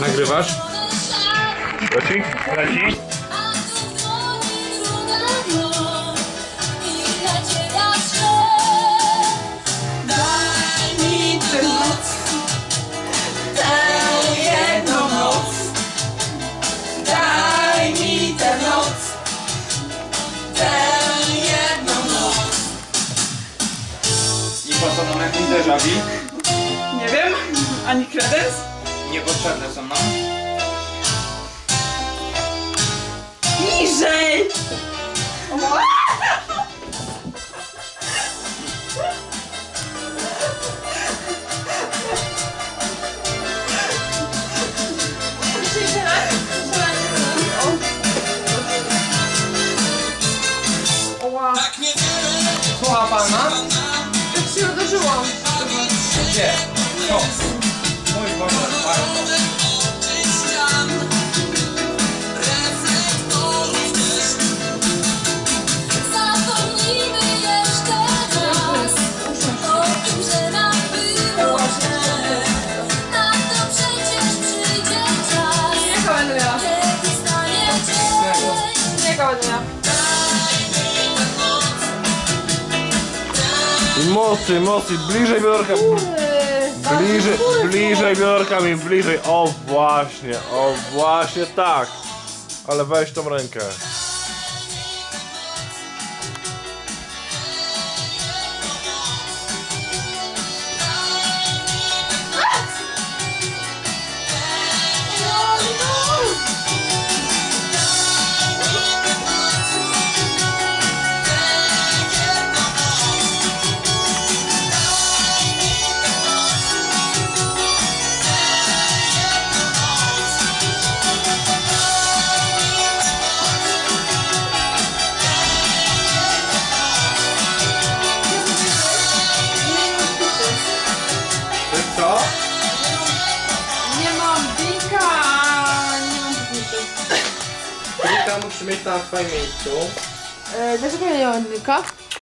Nagrywasz? Leci? Leci? Daj mi tę noc, tę jedną noc. Daj mi tę noc, tę jedną noc. I po co nam jakiś déjà vu? Nie wiem, ani kredens? Niepotrzebne są nam. Niżej! Oła, Słucha pana? jak się uderzyłam. Gdzie? O. Mocniej, mocniej, bliżej biorka. Bliżej, bliżej biorka mi, bliżej. O właśnie, o właśnie tak. Ale weź tą rękę. Metamo, czy my tam fajnie są? E, dlaczego nie mam linka?